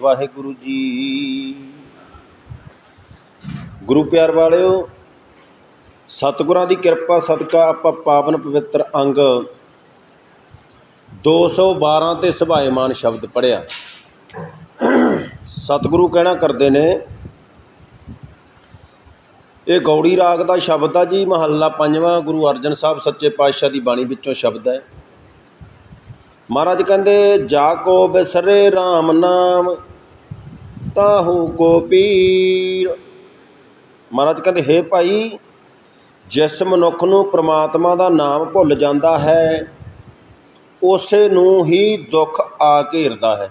ਵਾਹਿਗੁਰੂ ਜੀ। ਗੁਰੂ ਪਿਆਰ ਵਾਲਿਓ, ਸਤਿਗੁਰਾਂ ਦੀ ਕਿਰਪਾ, ਸਦਕਾ ਆਪਾਂ ਪਾਵਨ ਪਵਿੱਤਰ ਅੰਗ 212 ਤੇ ਸੁਭਾਏਮਾਨ ਸ਼ਬਦ ਪੜਿਆ ਸਤਿਗੁਰੂ ਕਹਿਣਾ ਕਰਦੇ ਨੇ, ਇਹ ਗੌੜੀ ਰਾਗ ਦਾ ਸ਼ਬਦ ਆ ਜੀ, ਮਹੱਲਾ ਪੰਜਵਾਂ ਗੁਰੂ ਅਰਜਨ ਸਾਹਿਬ ਸੱਚੇ ਪਾਤਸ਼ਾਹ ਦੀ ਬਾਣੀ ਵਿੱਚੋਂ ਸ਼ਬਦ ਹੈ। ਮਹਾਰਾਜ ਕਹਿੰਦੇ ਜਾ ਕੋ ਬਿਸਰੇ RAM ਨਾਮ, ਤਾਹੂ ਕੋ ਪੀਰ। ਮਹਾਰਾਜ ਕਹਿੰਦੇ, ਹੇ ਭਾਈ, ਜਿਸ ਮਨੁੱਖ ਨੂੰ ਪ੍ਰਮਾਤਮਾ ਦਾ ਨਾਮ ਭੁੱਲ ਜਾਂਦਾ ਹੈ, ਉਸੇ ਨੂੰ ਹੀ ਦੁੱਖ ਆ ਘੇਰਦਾ ਹੈ।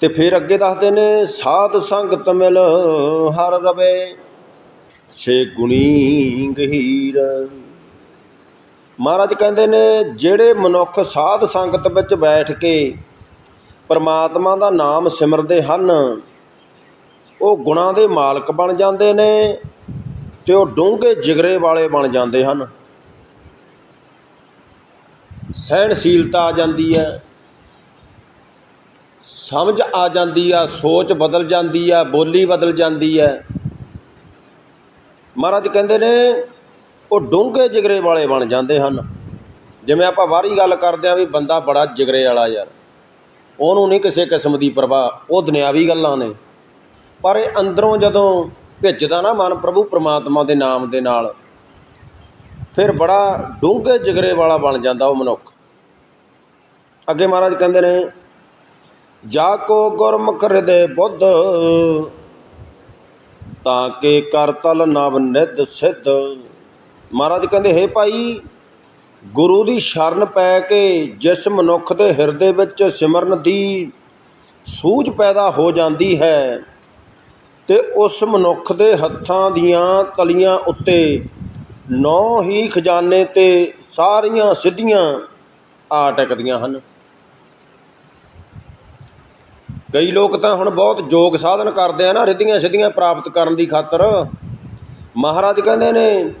ਤੇ ਫਿਰ ਅੱਗੇ ਦੱਸਦੇ ਨੇ, ਸਾਧ ਸੰਗ ਤਮਿਲ ਹਰ ਰਵੇ, ਛੇ ਗੁਣੀ ਗਹੀਰ। ਮਹਾਰਾਜ ਕਹਿੰਦੇ ਨੇ, ਜਿਹੜੇ ਮਨੁੱਖ ਸਾਧ ਸੰਗਤ ਵਿੱਚ ਬੈਠ ਕੇ ਪਰਮਾਤਮਾ ਦਾ ਨਾਮ ਸਿਮਰਦੇ ਹਨ, ਉਹ ਗੁਣਾਂ ਦੇ ਮਾਲਕ ਬਣ ਜਾਂਦੇ ਨੇ ਤੇ ਉਹ ਡੂੰਘੇ ਜਿਗਰੇ ਵਾਲੇ ਬਣ ਜਾਂਦੇ ਹਨ। ਸਹਿਣਸ਼ੀਲਤਾ ਆ ਜਾਂਦੀ ਹੈ, ਸਮਝ ਆ ਜਾਂਦੀ ਆ, ਸੋਚ ਬਦਲ ਜਾਂਦੀ ਆ, ਬੋਲੀ ਬਦਲ ਜਾਂਦੀ ਹੈ। ਮਹਾਰਾਜ ਕਹਿੰਦੇ ਨੇ ਉਹ ਡੂੰਘੇ ਜਿਗਰੇ ਵਾਲੇ ਬਣ ਜਾਂਦੇ ਹਨ। ਜਿਵੇਂ ਆਪਾਂ ਬਾਹਰੀ ਗੱਲ ਕਰਦੇ ਆ ਵੀ ਬੰਦਾ ਬੜਾ ਜਿਗਰੇ ਵਾਲਾ ਯਾਰ। ਉਹਨੂੰ ਨਹੀਂ ਕਿਸੇ ਕਿਸਮ ਦੀ ਪਰਵਾਹ, ਉਹ ਦੁਨਿਆਵੀ ਗੱਲਾਂ ਨੇ। ਪਰ ਇਹ ਅੰਦਰੋਂ ਜਦੋਂ ਭਿੱਜਦਾ ਨਾ ਮਨ ਪ੍ਰਭੂ ਪ੍ਰਮਾਤਮਾ ਦੇ ਨਾਮ ਦੇ ਨਾਲ, ਫਿਰ ਬੜਾ ਡੂੰਘੇ ਜਿਗਰੇ ਵਾਲਾ ਬਣ ਜਾਂਦਾ ਉਹ ਮਨੁੱਖ। ਅੱਗੇ ਮਹਾਰਾਜ ਕਹਿੰਦੇ ਨੇ, ਜਾ ਕੋ ਗੁਰਮੁਖ ਹਿਰਦੇ ਬੁੱਧ, ਤਾਂ ਕੇ ਕਰਤਲ ਨਵ ਨਿਧ ਸਿੱਧ? ਮਹਾਰਾਜ ਕਹਿੰਦੇ, ਹੇ ਭਾਈ, ਗੁਰੂ ਦੀ ਸ਼ਰਨ ਪੈ ਕੇ ਜਿਸ ਮਨੁੱਖ ਦੇ ਹਿਰਦੇ ਵਿੱਚ ਸਿਮਰਨ ਦੀ ਸੂਝ ਪੈਦਾ ਹੋ ਜਾਂਦੀ ਹੈ ਤੇ ਉਸ ਮਨੁੱਖ ਦੇ ਹੱਥਾਂ ਦੀਆਂ ਤਲੀਆਂ ਉੱਤੇ ਨੌ ਹੀ ਖਜ਼ਾਨੇ ਤੇ ਸਾਰੀਆਂ ਸਿੱਧੀਆਂ ਆ ਟਕਦੀਆਂ ਹਨ। ਕਈ ਲੋਕ ਤਾਂ ਹੁਣ ਬਹੁਤ ਯੋਗ ਸਾਧਨ ਕਰਦੇ ਆ ਨਾ, ਰਿੱਧੀਆਂ ਸਿੱਧੀਆਂ ਪ੍ਰਾਪਤ ਕਰਨ ਦੀ ਖਾਤਰ। ਮਹਾਰਾਜ ਕਹਿੰਦੇ ਨੇ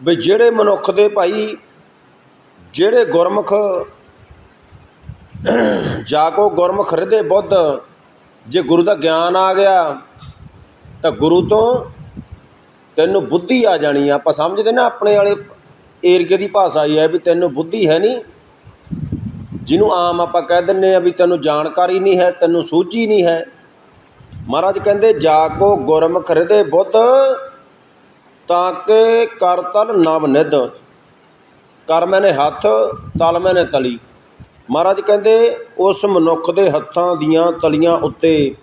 ਵੀ ਜਿਹੜੇ ਮਨੁੱਖ ਦੇ ਭਾਈ, ਜਿਹੜੇ ਗੁਰਮੁਖ, ਜਾ ਕੋ ਗੁਰਮੁਖ ਹਿਰਦੇ ਬੁੱਧ, ਜੇ ਗੁਰੂ ਦਾ ਗਿਆਨ ਆ ਗਿਆ, ਤਾਂ ਗੁਰੂ ਤੋਂ ਤੈਨੂੰ ਬੁੱਧੀ ਆ ਜਾਣੀ ਆ। ਆਪਾਂ ਸਮਝਦੇ ਨਾ ਆਪਣੇ ਵਾਲੇ ਏਰੀਏ ਦੀ ਭਾਸ਼ਾ ਹੀ ਹੈ ਵੀ ਤੈਨੂੰ ਬੁੱਧੀ ਹੈ ਨਹੀਂ। ਜਿਹਨੂੰ ਆਮ ਆਪਾਂ ਕਹਿ ਦਿੰਨੇ ਆ ਵੀ ਤੈਨੂੰ ਜਾਣਕਾਰੀ ਨਹੀਂ ਹੈ, ਤੈਨੂੰ ਸੂਝੀ ਨਹੀਂ ਹੈ। ਮਹਾਰਾਜ ਕਹਿੰਦੇ, ਜਾ ਕੋ ਗੁਰਮੁਖ ਹਿਰਦੇ ਬੁੱਧ ਤਾਂ ਕਿ ਕਰ ਤਲ ਨਵ ਨਿਧ। ਕਰ ਮੈਨੇ ਹੱਥ, ਤਲ ਮੈਨੇ ਤਲੀ। ਮਹਾਰਾਜ ਕਹਿੰਦੇ, ਉਸ ਮਨੁੱਖ ਦੇ ਹੱਥਾਂ ਦੀਆਂ ਤਲੀਆਂ ਉੱਤੇ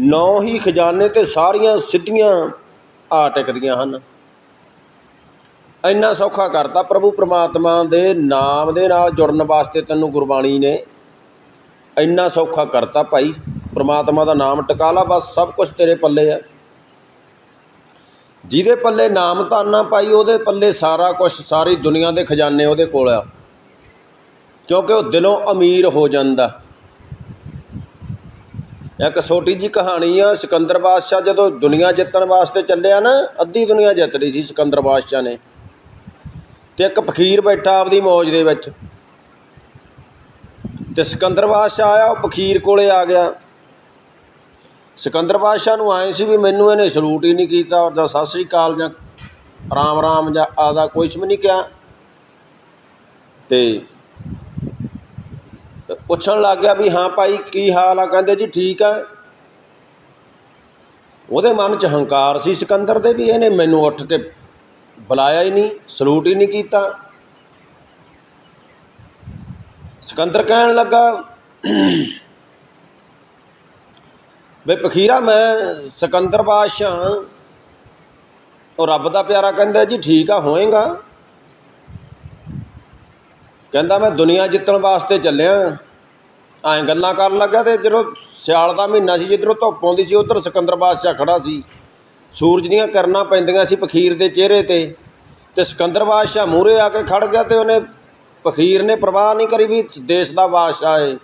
ਨੌ ਹੀ ਖਜ਼ਾਨੇ ਤੇ ਸਾਰੀਆਂ ਸਿੱਧੀਆਂ ਆ ਟਿਕਦੀਆਂ ਹਨ। ਇੰਨਾ ਸੌਖਾ ਕਰਤਾ ਪ੍ਰਭੂ ਪ੍ਰਮਾਤਮਾ ਦੇ ਨਾਮ ਦੇ ਨਾਲ ਜੁੜਨ ਵਾਸਤੇ ਤੈਨੂੰ ਗੁਰਬਾਣੀ ਨੇ। ਇੰਨਾ ਸੌਖਾ ਕਰਤਾ ਭਾਈ, ਪ੍ਰਮਾਤਮਾ ਦਾ ਨਾਮ ਟਿਕਾ ਲਾ, ਬਸ ਸਭ ਕੁਝ ਤੇਰੇ ਪੱਲੇ ਆ। ਜਿਹਦੇ ਪੱਲੇ ਨਾਮ ਤਾਨਾ ਪਾਈ, ਉਹਦੇ ਪੱਲੇ ਸਾਰਾ ਕੁਝ ਸਾਰੀ ਦੁਨੀਆ ਦੇ ਖਜ਼ਾਨੇ ਉਹਦੇ ਕੋਲ ਆ। ਕਿਉਂਕਿ ਉਹ ਦਿਲੋਂ ਅਮੀਰ ਹੋ ਜਾਂਦਾ। ਇੱਕ ਛੋਟੀ ਜੀ ਕਹਾਣੀ ਆ, ਸਿਕੰਦਰ ਬਾਦਸ਼ਾਹ ਜਦੋਂ ਦੁਨੀਆ ਜਿੱਤਣ ਵਾਸਤੇ ਚੱਲਿਆ ਨਾ, ਅੱਧੀ ਦੁਨੀਆ ਜਿੱਤ ਲਈ ਸੀ ਸਿਕੰਦਰ ਬਾਦਸ਼ਾਹ ਨੇ। ਤੇ ਇੱਕ ਫਕੀਰ ਬੈਠਾ ਆਪਦੀ ਮੌਜ ਦੇ ਵਿੱਚ। ਤੇ ਸਿਕੰਦਰ ਬਾਦਸ਼ਾਹ ਆਇਆ, ਉਹ ਫਕੀਰ ਕੋਲੇ ਆ ਗਿਆ। ਸਿਕੰਦਰ ਬਾਦਸ਼ਾਹ ਨੂੰ ਆਏ ਸੀ ਵੀ ਮੈਨੂੰ ਇਹਨੇ ਸਲੂਟ ਹੀ ਨਹੀਂ ਕੀਤਾ ਔਰ ਜਾਂ ਸਤਿ ਸ੍ਰੀ ਅਕਾਲ ਜਾਂ ਰਾਮ ਰਾਮ ਜਾਂ ਆਦਾ ਕੁਛ ਵੀ ਨਹੀਂ ਕਿਹਾ। ਤੇ ਪੁੱਛਣ ਲੱਗ ਗਿਆ ਵੀ ਹਾਂ ਭਾਈ, ਕੀ ਹਾਲ ਆ? ਕਹਿੰਦੇ ਜੀ ਠੀਕ ਆ। ਉਹਦੇ ਮਨ 'ਚ ਹੰਕਾਰ ਸੀ ਸਿਕੰਦਰ ਦੇ ਵੀ ਇਹਨੇ ਮੈਨੂੰ ਉੱਠ ਕੇ ਬੁਲਾਇਆ ਹੀ ਨਹੀਂ, ਸਲੂਟ ਹੀ ਨਹੀਂ ਕੀਤਾ। ਸਿਕੰਦਰ ਕਹਿਣ ਲੱਗਾ ਵੇ ਪਖੀਰਾ, ਮੈਂ ਸਿਕੰਦਰ ਬਾਦਸ਼ਾਹ ਉਹ ਰੱਬ ਦਾ ਪਿਆਰਾ ਕਹਿੰਦਾ ਜੀ, ਠੀਕ ਆ, ਹੋਏਗਾ। ਕਹਿੰਦਾ ਮੈਂ ਦੁਨੀਆ ਜਿੱਤਣ ਵਾਸਤੇ ਚੱਲਿਆ। ਐਂ ਗੱਲਾਂ ਕਰਨ ਲੱਗਾ ਤੇ ਜਦੋਂ ਸਿਆਲ ਦਾ ਮਹੀਨਾ ਸੀ, ਜਿੱਧਰੋਂ ਧੁੱਪ ਆਉਂਦੀ ਸੀ, ਉਧਰ ਸਿਕੰਦਰ ਬਾਦਸ਼ਾਹ ਖੜਾ ਸੀ। ਸੂਰਜ ਦੀਆਂ ਕਿਰਨਾਂ ਪੈਂਦੀਆਂ ਸੀ ਪਖੀਰ ਦੇ ਚਿਹਰੇ ਤੇ ਤੇ ਸਿਕੰਦਰ ਬਾਦਸ਼ਾਹ ਮੂਹਰੇ ਆ ਕੇ ਖੜ ਗਿਆ ਤੇ ਉਹਨੇ ਪਖੀਰ ਨੇ ਪਰਵਾਹ ਨਹੀਂ ਕਰੀ ਵੀ ਦੇਸ਼ ਦਾ ਬਾਦਸ਼ਾਹ ਏ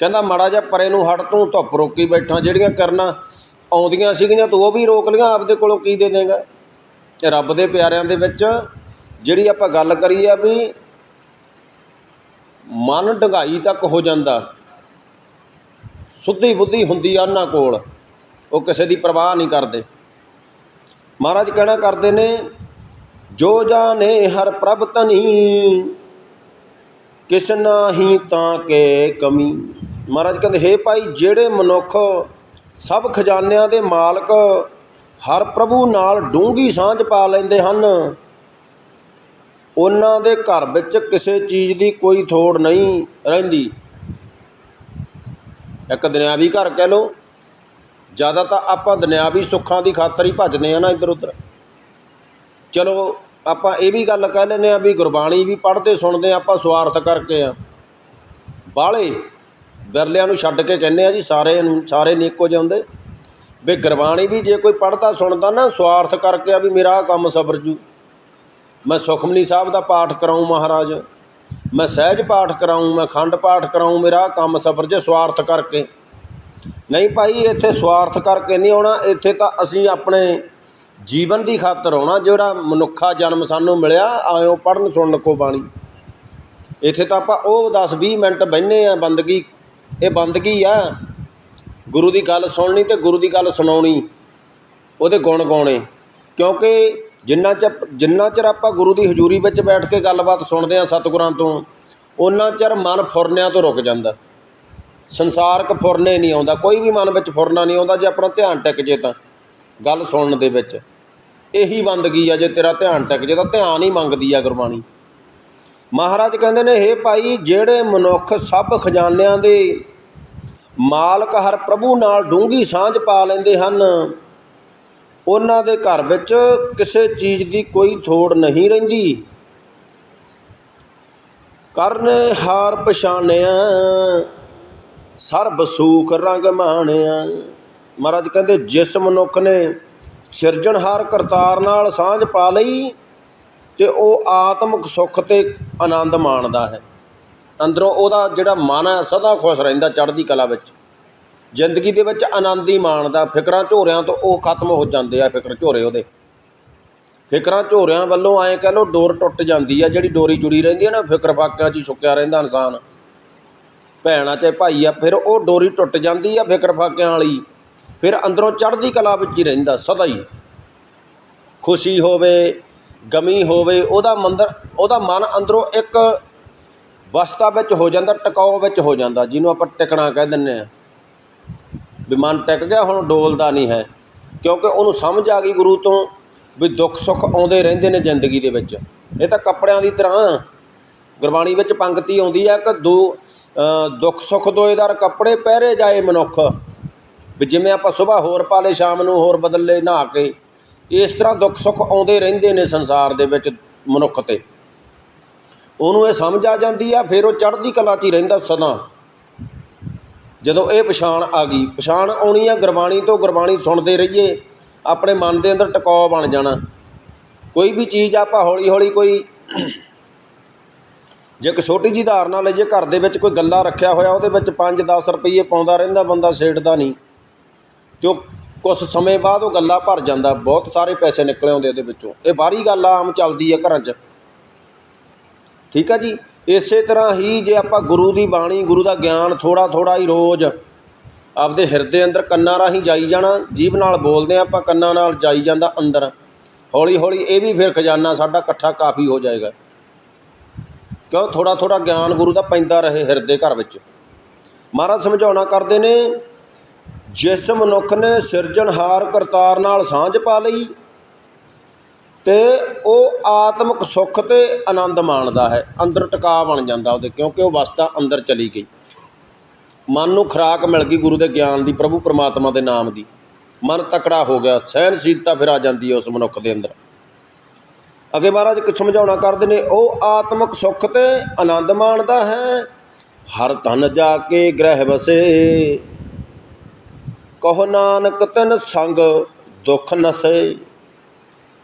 ਕਹਿੰਦਾ ਮਾੜਾ ਜਿਹਾ ਪਰੇ ਨੂੰ ਹਟ ਤੂੰ, ਧੁੱਪ ਰੋਕੀ ਬੈਠਾ, ਜਿਹੜੀਆਂ ਕਰਨਾ ਆਉਂਦੀਆਂ ਸੀਗੀਆਂ ਤੂੰ ਉਹ ਵੀ ਰੋਕ ਲੀਆਂ ਆਪਦੇ ਕੋਲੋਂ ਕੀ ਦੇ ਦੇਂਗਾ? ਰੱਬ ਦੇ ਪਿਆਰਿਆਂ ਦੇ ਵਿੱਚ ਜਿਹੜੀ ਆਪਾਂ ਗੱਲ ਕਰੀ ਆ ਵੀ ਮਨ ਡੰਗਾਈ ਤੱਕ ਹੋ ਜਾਂਦਾ, ਸੁੱਧੀ ਬੁੱਧੀ ਹੁੰਦੀ ਆ ਉਹਨਾਂ ਕੋਲ, ਉਹ ਕਿਸੇ ਦੀ ਪਰਵਾਹ ਨਹੀਂ ਕਰਦੇ। ਮਹਾਰਾਜ ਕਹਿਣਾ ਕਰਦੇ ਨੇ, ਜੋ ਜਾਣੇ ਹਰ ਪ੍ਰਭ ਤਨੀ ਕਿਸ ਨਾਹੀ ਤਾਂ ਕੇ ਕਮੀ। ਮਹਾਰਾਜ ਕਹਿੰਦੇ, ਹੇ ਭਾਈ, ਜਿਹੜੇ ਮਨੁੱਖ ਸਭ ਖਜ਼ਾਨਿਆਂ ਦੇ ਮਾਲਕ ਹਰ ਪ੍ਰਭੂ ਨਾਲ ਡੂੰਗੀ ਸਾਂਝ ਪਾ ਲੈਂਦੇ ਹਨ, ਉਹਨਾਂ ਦੇ ਘਰ ਵਿੱਚ ਕਿਸੇ ਚੀਜ਼ ਦੀ ਕੋਈ ਥੋੜ ਨਹੀਂ ਰਹਿੰਦੀ। ਇੱਕ ਦੁਨਿਆਵੀ ਘਰ ਕਹਿ ਲਓ, ਜ਼ਿਆਦਾ ਤਾਂ ਆਪਾਂ ਦੁਨਿਆਵੀ ਸੁੱਖਾਂ ਦੀ ਖਾਤਰ ਹੀ ਭੱਜਦੇ ਆ ਨਾ ਇੱਧਰ ਉੱਧਰ ਚਲੋ, ਆਪਾਂ ਇਹ ਵੀ ਗੱਲ ਕਹਿ ਲੈਂਦੇ ਆ ਵੀ ਗੁਰਬਾਣੀ ਵੀ ਪੜ੍ਹਦੇ ਸੁਣਦੇ ਆਪਾਂ ਸਵਾਰਥ ਕਰਕੇ ਆ ਬਾਹਲੇ ਵਿਰਲਿਆਂ ਨੂੰ ਛੱਡ ਕੇ ਕਹਿੰਦੇ ਆ ਜੀ, ਸਾਰੇ ਨੂੰ ਸਾਰੇ ਨਹੀਂ ਇੱਕੋ ਜਿਹੇ ਹੁੰਦੇ। ਵੀ ਗੁਰਬਾਣੀ ਵੀ ਜੇ ਕੋਈ ਪੜ੍ਹਦਾ, ਸੁਣਦਾ ਨਾ, ਸਵਾਰਥ ਕਰਕੇ ਆ ਵੀ ਮੇਰਾ ਆਹ ਕੰਮ ਸਬਰ ਜੂ। ਮੈਂ ਸੁਖਮਨੀ ਸਾਹਿਬ ਦਾ ਪਾਠ ਕਰਾਉਂ ਮਹਾਰਾਜ। ਮੈਂ ਸਹਿਜ ਪਾਠ ਕਰਾਉਂ ਮੈਂ ਖੰਡ ਪਾਠ ਕਰਾਉਂ ਮੇਰਾ ਕੰਮ ਸਬਰ ਜੇ ਸਵਾਰਥ ਕਰਕੇ। ਨਹੀਂ ਭਾਈ, ਇੱਥੇ ਸਵਾਰਥ ਕਰਕੇ ਨਹੀਂ ਆਉਣਾ, ਇੱਥੇ ਤਾਂ ਅਸੀਂ ਆਪਣੇ ਜੀਵਨ ਦੀ ਖਾਤਰ ਆਉਣਾ, ਜਿਹੜਾ ਮਨੁੱਖਾ ਜਨਮ ਸਾਨੂੰ ਮਿਲਿਆ, ਆਇਓ ਪੜਨ ਸੁਣਨ ਕੋ ਬਾਣੀ। ਇੱਥੇ ਤਾਂ ਆਪਾਂ ਉਹ 10 20 ਮਿੰਟ ਬਹਿੰਦੇ ਆ ਬੰਦਗੀ ਇਹ ਬੰਦਗੀ ਆ? ਗੁਰੂ ਦੀ ਗੱਲ ਸੁਣਨੀ ਤੇ ਗੁਰੂ ਦੀ ਗੱਲ ਸੁਣਾਉਣੀ। ਉਹਦੇ ਗੁਣ ਗਾਉਣੇ। ਕਿਉਂਕਿ ਜਿੰਨਾ ਚਿਰ ਜਿੰਨਾ ਚਿਰ ਆਪਾਂ ਗੁਰੂ ਦੀ ਹਜ਼ੂਰੀ ਵਿੱਚ ਬੈਠ ਕੇ ਗੱਲਬਾਤ ਸੁਣਦੇ ਆ ਸਤਿਗੁਰਾਂ ਤੋਂ ਉਹਨਾਂ ਚਿਰ ਮਨ ਫੁਰਨਿਆਂ ਤੋਂ ਰੁਕ ਜਾਂਦਾ। ਸੰਸਾਰਕ ਫੁਰਨੇ ਨਹੀਂ ਆਉਂਦਾ। ਕੋਈ ਵੀ ਮਨ ਵਿੱਚ ਫੁਰਨਾ ਨਹੀਂ ਆਉਂਦਾ ਜੇ ਆਪਣਾ ਧਿਆਨ ਟਿਕ ਜੇ ਤਾਂ, ਗੱਲ ਸੁਣਨ ਦੇ ਵਿੱਚ। ਇਹੀ ਬੰਦਗੀ ਆ ਜੇ ਤੇਰਾ ਧਿਆਨ ਟਿਕ ਜੇ ਤਾਂ ਧਿਆਨ ਹੀ ਮੰਗਦੀ ਆ ਗੁਰਬਾਣੀ। ਮਹਾਰਾਜ ਕਹਿੰਦੇ ਨੇ, ਹੇ ਭਾਈ, ਜਿਹੜੇ ਮਨੁੱਖ ਸਭ ਖਜ਼ਾਨਿਆਂ ਦੇ ਮਾਲਕ ਹਰ ਪ੍ਰਭੂ ਨਾਲ ਡੂੰਗੀ ਸਾਂਝ ਪਾ ਲੈਂਦੇ ਹਨ। ਉਹਨਾਂ ਦੇ ਘਰ ਵਿੱਚ ਕਿਸੇ ਚੀਜ਼ ਦੀ ਕੋਈ ਥੋੜ ਨਹੀਂ ਰਹਿੰਦੀ। ਕਰਨੇ ਹਾਰ ਪਛਾਣਿਆ, ਸਰਬ ਸੂਖ ਰੰਗ ਮਾਣਿਆ। ਮਹਾਰਾਜ ਕਹਿੰਦੇ, ਜਿਸ ਮਨੁੱਖ ਨੇ ਸਿਰਜਣਹਾਰ ਕਰਤਾਰ ਨਾਲ ਸਾਂਝ ਪਾ ਲਈ, ਤੇ ਉਹ ਆਤਮਿਕ ਸੁੱਖ ਤੇ ਆਨੰਦ ਮਾਣਦਾ ਹੈ। ਅੰਦਰੋਂ ਉਹਦਾ ਜਿਹੜਾ ਮਨ ਹੈ, ਸਦਾ ਖੁਸ਼ ਰਹਿੰਦਾ ਚੜ੍ਹਦੀ ਕਲਾ ਵਿੱਚ। ਜ਼ਿੰਦਗੀ ਦੇ ਵਿੱਚ ਆਨੰਦ ਹੀ ਮਾਣਦਾ ਫਿਕਰਾਂ ਝੋਰਿਆਂ ਤੋਂ ਉਹ ਖਤਮ ਹੋ ਜਾਂਦੇ ਆ ਫਿਕਰ ਝੋਰੇ ਉਹਦੇ। ਫਿਕਰਾਂ ਝੋਰਿਆਂ ਵੱਲੋਂ ਐਂ ਕਹਿ ਲਓ ਡੋਰ ਟੁੱਟ ਜਾਂਦੀ ਆ, ਜਿਹੜੀ ਡੋਰੀ ਜੁੜੀ ਰਹਿੰਦੀ ਹੈ ਨਾ, ਫਿਕਰ ਫਾਕਿਆਂ 'ਚ ਹੀ ਸੁੱਕਿਆ ਰਹਿੰਦਾ ਇਨਸਾਨ। ਭੈਣਾਂ ਚਾਹੇ ਭਾਈ ਆ, ਫਿਰ ਉਹ ਡੋਰੀ ਟੁੱਟ ਜਾਂਦੀ ਆ ਫਿਕਰ ਫਾਕਿਆਂ ਵਾਲੀ। ਫਿਰ ਅੰਦਰੋਂ ਚੜ੍ਹਦੀ ਕਲਾ ਵਿੱਚ ਹੀ ਰਹਿੰਦਾ ਸਦਾ ਹੀ। ਖੁਸ਼ੀ ਹੋਵੇ, ਗਮੀ ਹੋਵੇ, ਉਹਦਾ ਮੰਦਰ, ਉਹਦਾ ਮਨ ਅੰਦਰੋਂ ਇੱਕ ਵਸਤਾ ਵਿੱਚ ਹੋ ਜਾਂਦਾ ਟਿਕਾਓ ਵਿੱਚ ਹੋ ਜਾਂਦਾ, ਜਿਹਨੂੰ ਆਪਾਂ ਟਿਕਣਾ ਕਹਿ ਦਿੰਦੇ ਆ ਵੀ ਮਨ ਟਿਕ ਗਿਆ, ਹੁਣ ਡੋਲਦਾ ਨਹੀਂ ਹੈ। ਕਿਉਂਕਿ ਉਹਨੂੰ ਸਮਝ ਆ ਗਈ ਗੁਰੂ ਤੋਂ ਵੀ ਦੁੱਖ ਸੁੱਖ ਆਉਂਦੇ ਰਹਿੰਦੇ ਨੇ ਜ਼ਿੰਦਗੀ ਦੇ ਵਿੱਚ। ਇਹ ਤਾਂ ਕੱਪੜਿਆਂ ਦੀ ਤਰ੍ਹਾਂ ਗੁਰਬਾਣੀ ਵਿੱਚ ਪੰਕਤੀ ਆਉਂਦੀ ਹੈ ਕਿ ਦੋ ਦੁੱਖ ਸੁੱਖ ਦੋਏਦਾਰ ਕੱਪੜੇ ਪਹਿਰੇ ਜਾਏ ਮਨੁੱਖ। ਵੀ ਜਿਵੇਂ ਆਪਾਂ ਸਵੇਰ ਹੋਰ ਪਾ ਲਏ, ਸ਼ਾਮ ਨੂੰ ਹੋਰ ਬਦਲ ਲਏ, ਨਹਾ ਕੇ, ਇਸ ਤਰ੍ਹਾਂ ਦੁੱਖ ਸੁੱਖ ਆਉਂਦੇ ਰਹਿੰਦੇ ਨੇ ਸੰਸਾਰ ਦੇ ਵਿੱਚ ਮਨੁੱਖ ਤੇ। ਉਹਨੂੰ ਇਹ ਸਮਝ ਆ ਜਾਂਦੀ ਆ, ਫਿਰ ਉਹ ਚੜ੍ਹਦੀ ਕਲਾ 'ਚ ਹੀ ਰਹਿੰਦਾ ਸਦਾ। ਜਦੋਂ ਇਹ ਪਛਾਣ ਆ ਗਈ, ਪਛਾਣ ਆਉਣੀ ਆ ਗੁਰਬਾਣੀ ਤੋਂ, ਗੁਰਬਾਣੀ ਸੁਣਦੇ ਰਹੀਏ, ਆਪਣੇ ਮਨ ਦੇ ਅੰਦਰ ਟਿਕਾਅ ਬਣ ਜਾਣਾ। ਕੋਈ ਵੀ ਚੀਜ਼ ਆਪਾਂ ਹੌਲੀ ਹੌਲੀ ਕੋਈ ਜੇ ਇੱਕ ਛੋਟੀ ਜਿਹੀ ਧਾਰਨਾ ਲੈ ਜੇ, ਘਰ ਦੇ ਵਿੱਚ ਕੋਈ ਗੱਲਾ ਰੱਖਿਆ ਹੋਇਆ, ਉਹਦੇ ਵਿੱਚ 5-10 ਰੁਪਏ ਪਾਉਂਦਾ ਰਹਿੰਦਾ, ਬੰਦਾ ਸੇਠਦਾ ਨਹੀਂ। ਤੇ ਉਹ ਕੁਝ ਸਮੇਂ ਬਾਅਦ ਉਹ ਗੱਲਾ ਭਰ ਜਾਂਦਾ, ਬਹੁਤ ਸਾਰੇ ਪੈਸੇ ਨਿਕਲੇ ਆਉਂਦੇ ਉਹਦੇ ਵਿੱਚੋਂ। ਇਹ ਬਾਹਰੀ ਗੱਲ ਆਮ ਚੱਲਦੀ ਆ ਘਰਾਂ 'ਚ। ਠੀਕ ਆ ਜੀ? ਇਸੇ ਤਰ੍ਹਾਂ ਹੀ ਜੇ ਆਪਾਂ ਗੁਰੂ ਦੀ ਬਾਣੀ, ਗੁਰੂ ਦਾ ਗਿਆਨ ਥੋੜਾ ਥੋੜਾ ਹੀ ਰੋਜ਼ ਆਪਦੇ ਹਿਰਦੇ ਅੰਦਰ ਕੰਨਾਂ ਰਾਹੀਂ ਜਾਈ ਜਾਣਾ, ਜੀਭ ਨਾਲ ਬੋਲਦੇ ਆ ਆਪਾਂ, ਕੰਨਾਂ ਨਾਲ ਜਾਈ ਜਾਂਦਾ ਅੰਦਰ। ਹੌਲੀ ਹੌਲੀ ਇਹ ਵੀ ਫਿਰ ਖਜ਼ਾਨਾ ਸਾਡਾ ਇਕੱਠਾ ਕਾਫੀ ਹੋ ਜਾਏਗਾ। ਕਿਉਂ? ਥੋੜਾ ਥੋੜਾ ਗਿਆਨ ਗੁਰੂ ਦਾ ਪੈਂਦਾ ਰਹੇ ਹਿਰਦੇ ਘਰ ਵਿੱਚ। ਮਹਾਰਾਜ ਸਮਝਾਉਣਾ ਕਰਦੇ ਨੇ, ਜਿਸ ਮਨੁੱਖ ਨੇ ਸਿਰਜਣਹਾਰ ਕਰਤਾਰ ਨਾਲ ਸਾਂਝ ਪਾ ਲਈ ਤੇ ਉਹ ਆਤਮਿਕ ਸੁੱਖ ਅਤੇ ਆਨੰਦ ਮਾਣਦਾ ਹੈ। ਅੰਦਰ ਟਿਕਾ ਬਣ ਜਾਂਦਾ ਉਹਦੇ, ਕਿਉਂਕਿ ਉਹ ਵਸਤਾ ਅੰਦਰ ਚਲੀ ਗਈ। ਮਨ ਨੂੰ ਖੁਰਾਕ ਮਿਲ ਗਈ ਗੁਰੂ ਦੇ ਗਿਆਨ ਦੀ, ਪ੍ਰਭੂ ਪਰਮਾਤਮਾ ਦੇ ਨਾਮ ਦੀ। ਮਨ ਤਕੜਾ ਹੋ ਗਿਆ ਸਹਿਨਸ਼ੀਲਤਾ ਫਿਰ ਆ ਜਾਂਦੀ ਹੈ ਉਸ ਮਨੁੱਖ ਦੇ ਅੰਦਰ। ਅੱਗੇ ਮਹਾਰਾਜ ਕੁਝ ਸਮਝਾਉਣਾ ਕਰਦੇ ਨੇ, ਉਹ ਆਤਮਿਕ ਸੁੱਖ ਤੇ ਆਨੰਦ ਮਾਣਦਾ ਹੈ। ਹਰ ਧਨ ਜਾ ਕੇ ਗ੍ਰਹਿ ਵਸੇ। ਕਹੋ ਨਾਨਕ ਤਨ ਸੰਗ ਦੁੱਖ ਨਸੇ।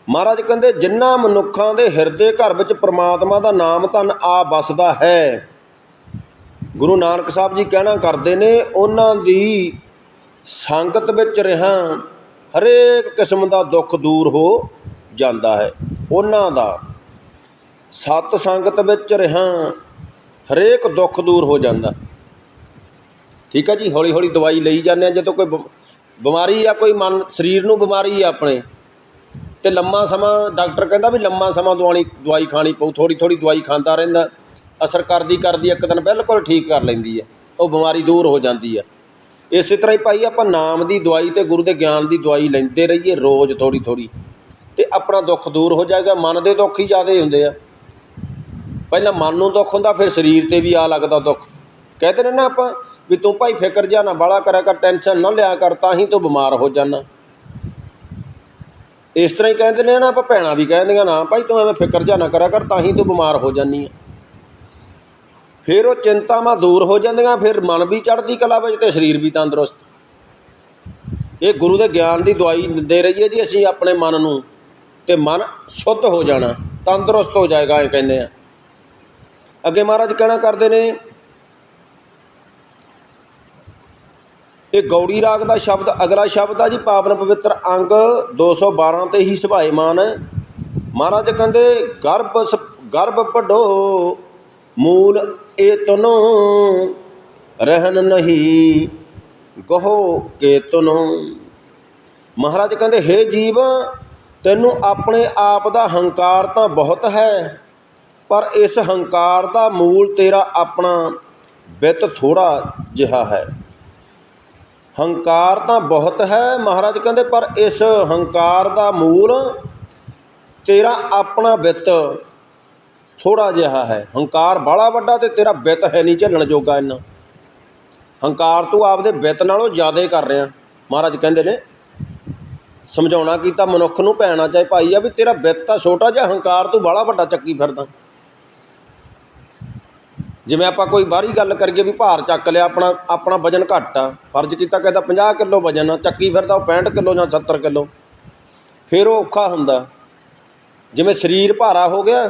ਮਹਾਰਾਜ ਕਹਿੰਦੇ ਜਿਨ੍ਹਾਂ ਮਨੁੱਖਾਂ ਦੇ ਹਿਰਦੇ ਘਰ ਵਿੱਚ ਪ੍ਰਮਾਤਮਾ ਦਾ ਨਾਮ ਧਨ ਆ ਵਸਦਾ ਹੈ। ਗੁਰੂ ਨਾਨਕ ਸਾਹਿਬ ਜੀ ਕਹਿਣਾ ਕਰਦੇ ਨੇ, ਉਹਨਾਂ ਦੀ ਸੰਗਤ ਵਿੱਚ ਰਹਾ ਹਰੇਕ ਕਿਸਮ ਦਾ ਦੁੱਖ ਦੂਰ ਹੋ ਜਾਂਦਾ ਹੈ। ਉਹਨਾਂ ਦਾ ਸਤ ਸੰਗਤ ਵਿੱਚ ਰਹਾ ਹਰੇਕ ਦੁੱਖ ਦੂਰ ਹੋ ਜਾਂਦਾ। ਠੀਕ ਹੈ ਜੀ ਹੌਲੀ ਹੌਲੀ ਦਵਾਈ ਲਈ ਜਾਂਦੇ ਆ ਜਦੋਂ ਕੋਈ ਬਿ- ਬਿਮਾਰੀ ਆ, ਕੋਈ ਮਨ, ਸਰੀਰ ਨੂੰ ਬਿਮਾਰੀ ਆ ਆਪਣੇ ਤੇ ਲੰਮਾ ਸਮਾਂ, ਡਾਕਟਰ ਕਹਿੰਦਾ ਵੀ ਲੰਮਾ ਸਮਾਂ ਦਵਾਈ ਦਵਾਈ ਖਾਣੀ ਪਊ, ਥੋੜ੍ਹੀ ਥੋੜ੍ਹੀ ਦਵਾਈ ਖਾਂਦਾ ਰਹਿੰਦਾ। ਅਸਰ ਕਰਦੀ ਕਰਦੀ, ਇੱਕ ਦਿਨ ਬਿਲਕੁਲ ਠੀਕ ਕਰ ਲੈਂਦੀ ਹੈ। ਉਹ ਬਿਮਾਰੀ ਦੂਰ ਹੋ ਜਾਂਦੀ ਹੈ। ਇਸੇ ਤਰ੍ਹਾਂ ਹੀ ਭਾਈ, ਆਪਾਂ ਨਾਮ ਦੀ ਦਵਾਈ ਤੇ ਗੁਰੂ ਦੇ ਗਿਆਨ ਦੀ ਦਵਾਈ ਲੈਂਦੇ ਰਹੀਏ ਰੋਜ਼ ਥੋੜੀ ਥੋੜੀ ਤੇ ਆਪਣਾ ਦੁੱਖ ਦੂਰ ਹੋ ਜਾਏਗਾ, ਮਨ ਦੇ ਦੁੱਖ ਹੀ ਜ਼ਿਆਦਾ ਹੁੰਦੇ ਆ। ਪਹਿਲਾਂ ਮਨ ਨੂੰ ਦੁੱਖ ਹੁੰਦਾ, ਫਿਰ ਸਰੀਰ ਤੇ ਵੀ ਆ ਲੱਗਦਾ ਦੁੱਖ। ਕਹਿੰਦੇ ਨੇ ਨਾ ਆਪਾਂ ਵੀ ਤੂੰ ਭਾਈ ਫਿਕਰ ਜਾ ਨਾ ਬਾਲਾ ਕਰਿਆ ਕਰ, ਟੈਨਸ਼ਨ ਨਾ ਲਿਆ ਕਰ, ਤਾਂ ਹੀ ਤੂੰ ਬਿਮਾਰ ਹੋ ਜਾਣਾ ਇਸ ਤਰ੍ਹਾਂ ਹੀ ਕਹਿੰਦੇ ਨੇ ਨਾ, ਆਪਾਂ ਭੈਣਾਂ ਵੀ ਕਹਿੰਦੀਆਂ ਨਾ, ਭਾਈ ਤੂੰ ਐਵੇਂ ਫਿਕਰ ਜਾ ਨਾ ਕਰਿਆ ਕਰ, ਤਾਂ ਹੀ ਤੂੰ ਬਿਮਾਰ ਹੋ ਜਾਨੀ ਆ। ਫਿਰ ਉਹ ਚਿੰਤਾਵਾਂ ਦੂਰ ਹੋ ਜਾਂਦੀਆਂ, ਫਿਰ ਮਨ ਵੀ ਚੜ੍ਹਦੀ ਕਲਾ ਵਿੱਚ ਤੇ ਸਰੀਰ ਵੀ ਤੰਦਰੁਸਤ। ਇਹ ਗੁਰੂ ਦੇ ਗਿਆਨ ਦੀ ਦਵਾਈ ਦਿੰਦੇ ਰਹੀਏ ਜੀ ਅਸੀਂ ਆਪਣੇ ਮਨ ਨੂੰ, ਤੇ ਮਨ ਸ਼ੁੱਧ ਹੋ ਜਾਣਾ, ਤੰਦਰੁਸਤ ਹੋ ਜਾਏਗਾ ਇਹ ਕਹਿੰਦੇ ਆ। ਅੱਗੇ ਮਹਾਰਾਜ ਕਹਿਣਾ ਕਰਦੇ ਨੇ ਇਹ ਗੌੜੀ ਰਾਗ ਦਾ ਸ਼ਬਦ, ਅਗਲਾ ਸ਼ਬਦ ਆ ਜੀ, ਪਾਵਨ ਪਵਿੱਤਰ ਅੰਗ 212 ਤੇ ਹੀ ਸੁਭਾਏਮਾਨ। ਹੈ ਮਹਾਰਾਜ ਕਹਿੰਦੇ, ਗਰਭ ਸ- ਗਰਭ ਵੱਡੋ ਮੂਲ ਇਹ ਤਨੋ, ਰਹਿਣ ਨਹੀਂ, ਗਹੋ ਕੇ ਤਨੋ। ਮਹਾਰਾਜ ਕਹਿੰਦੇ, ਹੇ ਜੀਵ, ਤੈਨੂੰ ਆਪਣੇ ਆਪ ਦਾ ਹੰਕਾਰ ਤਾਂ ਬਹੁਤ ਹੈ, ਪਰ ਇਸ ਹੰਕਾਰ ਦਾ ਮੂਲ ਤੇਰਾ ਆਪਣਾ ਬਿੱਤ ਥੋੜਾ ਜਿਹਾ ਹੈ। ਹੰਕਾਰ ਤਾਂ ਬਹੁਤ ਹੈ, ਮਹਾਰਾਜ ਕਹਿੰਦੇ, ਪਰ ਇਸ ਹੰਕਾਰ ਦਾ ਮੂਲ ਤੇਰਾ ਆਪਣਾ ਬਿੱਤ ਥੋੜਾ ਜਿਹਾ ਹੈ। ਹੰਕਾਰ ਬੜਾ ਵੱਡਾ ਤੇ ਤੇਰਾ ਬਿੱਤ ਹੈ ਨਹੀਂ ਝੱਲਣ ਜੋਗਾ ਇੰਨਾ। ਹੰਕਾਰ ਤੂੰ ਆਪਦੇ ਬਿੱਤ ਨਾਲੋਂ ਜ਼ਿਆਦਾ ਕਰ ਰਿਹਾ। ਮਹਾਰਾਜ ਕਹਿੰਦੇ ਨੇ, ਸਮਝਾਉਣਾ ਕੀਤਾ ਮਨੁੱਖ ਨੂੰ ਪੈਣਾ ਚਾਹੇ ਭਾਈ ਆ ਵੀ ਤੇਰਾ ਬਿੱਤ ਤਾਂ ਛੋਟਾ ਜਿਹਾ, ਹੰਕਾਰ ਤੂੰ ਬੜਾ ਵੱਡਾ ਚੱਕੀ ਫਿਰਦਾ। ਜਿਵੇਂ ਆਪਾਂ ਕੋਈ ਬਾਹਰੀ ਗੱਲ ਕਰੀਏ ਵੀ ਭਾਰ ਚੱਕ ਲਿਆ, ਆਪਣਾ ਆਪਣਾ ਵਜਨ ਘੱਟ ਆ, ਫਰਜ਼ ਕੀਤਾ ਕਹਿੰਦਾ 50 ਕਿਲੋ ਵਜਨ ਆ, ਚੱਕੀ ਫਿਰਦਾ ਉਹ 65 ਕਿਲੋ ਜਾਂ 70 ਕਿਲੋ। ਫਿਰ ਉਹ ਔਖਾ ਹੁੰਦਾ। ਜਿਵੇਂ ਸਰੀਰ ਭਾਰਾ ਹੋ ਗਿਆ,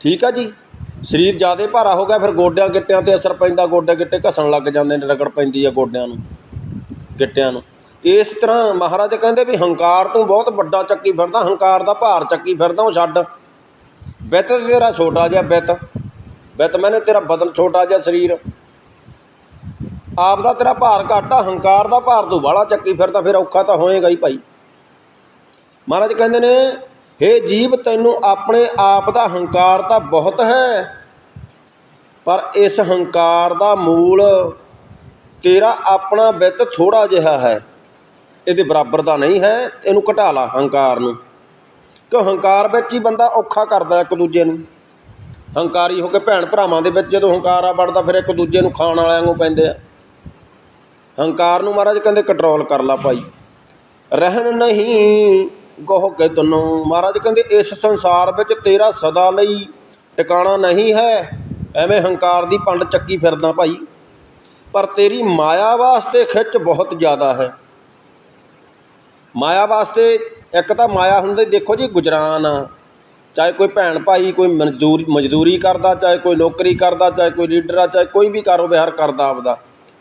ਠੀਕ ਆ ਜੀ? ਸਰੀਰ ਜ਼ਿਆਦਾ ਭਾਰਾ ਹੋ ਗਿਆ, ਫਿਰ ਗੋਡਿਆਂ ਗਿੱਟਿਆਂ ਤੇ ਅਸਰ ਪੈਂਦਾ, ਗੋਡੇ ਗਿੱਟੇ ਘਸਣ ਲੱਗ ਜਾਂਦੇ ਨੇ, ਰਗੜ ਪੈਂਦੀ ਆ ਗੋਡਿਆਂ ਨੂੰ, ਗਿੱਟਿਆਂ ਨੂੰ। ਇਸ ਤਰ੍ਹਾਂ ਮਹਾਰਾਜ ਕਹਿੰਦੇ ਵੀ ਹੰਕਾਰ ਤੂੰ ਬਹੁਤ ਵੱਡਾ ਚੱਕੀ ਫਿਰਦਾ, ਹੰਕਾਰ ਦਾ ਭਾਰ ਚੱਕੀ ਫਿਰਦਾ, ਉਹ ਛੱਡ। ਬਿੱਤ ਤੇਰਾ ਛੋਟਾ ਜਿਹਾ ਬਿੱਤ। ਬਿਤ ਮੈਨੇ ਤੇਰਾ ਬਦਨ ਛੋਟਾ ਜਿਹਾ ਸਰੀਰ। ਆਪ ਦਾ ਤੇਰਾ ਭਾਰ ਘੱਟ ਆ, ਹੰਕਾਰ ਦਾ ਭਾਰ ਤੂੰ ਬਾਲਾ ਚੱਕੀ ਫਿਰ ਤਾਂ ਫਿਰ ਔਖਾ ਤਾਂ ਹੋਏਗਾ ਹੀ ਭਾਈ। ਮਹਾਰਾਜ ਕਹਿੰਦੇ ਨੇ, ਹੇ ਜੀਵ, ਤੈਨੂੰ ਆਪਣੇ ਆਪ ਦਾ ਹੰਕਾਰ ਤਾਂ ਬਹੁਤ ਹੈ, ਪਰ ਇਸ ਹੰਕਾਰ ਦਾ ਮੂਲ ਤੇਰਾ ਆਪਣਾ ਬਿੱਤ ਥੋੜਾ ਜਿਹਾ ਹੈ। ਇਹਦੇ ਬਰਾਬਰ ਦਾ ਨਹੀਂ ਹੈ, ਇਹਨੂੰ ਘਟਾ ਲਾ ਹੰਕਾਰ ਨੂੰ। ਕਿਉਂ? ਹੰਕਾਰ ਵਿੱਚ ਹੀ ਬੰਦਾ ਔਖਾ ਕਰਦਾ ਇੱਕ ਦੂਜੇ ਨੂੰ। ਹੰਕਾਰੀ ਹੋ ਕੇ ਭੈਣ ਭਰਾਵਾਂ ਦੇ ਵਿੱਚ ਜਦੋਂ ਹੰਕਾਰ ਆ ਵੜਦਾ ਫਿਰ ਇੱਕ ਦੂਜੇ ਨੂੰ ਖਾਣ ਵਾਲਿਆਂ ਨੂੰ ਪੈਂਦੇ ਆ। ਹੰਕਾਰ ਨੂੰ ਮਹਾਰਾਜ ਕਹਿੰਦੇ ਕੰਟਰੋਲ ਕਰ ਲਾ ਭਾਈ। ਰਹਿਣ ਨਹੀਂ ਗੋਹ ਕੇ ਤਨੋ। ਮਹਾਰਾਜ ਕਹਿੰਦੇ, ਇਸ ਸੰਸਾਰ ਵਿੱਚ ਤੇਰਾ ਸਦਾ ਲਈ ਟਿਕਾਣਾ ਨਹੀਂ ਹੈ। ਐਵੇਂ ਹੰਕਾਰ ਦੀ ਪੰਡ ਚੱਕੀ ਫਿਰਦਾ ਭਾਈ। ਪਰ ਤੇਰੀ ਮਾਇਆ ਵਾਸਤੇ ਖਿੱਚ ਬਹੁਤ ਜ਼ਿਆਦਾ ਹੈ। ਮਾਇਆ ਵਾਸਤੇ ਇੱਕ ਤਾਂ ਮਾਇਆ ਹੁੰਦੀ, ਦੇਖੋ ਜੀ, ਗੁਜਰਾਨ। ਆ ਚਾਹੇ ਕੋਈ ਭੈਣ ਭਾਈ, ਕੋਈ ਮਜ਼ਦੂਰ, ਮਜ਼ਦੂਰੀ ਕਰਦਾ, ਚਾਹੇ ਕੋਈ ਨੌਕਰੀ ਕਰਦਾ, ਚਾਹੇ ਕੋਈ ਲੀਡਰ ਆ, ਚਾਹੇ ਕੋਈ ਵੀ ਕਾਰੋਬਾਰ ਕਰਦਾ ਆਪਦਾ,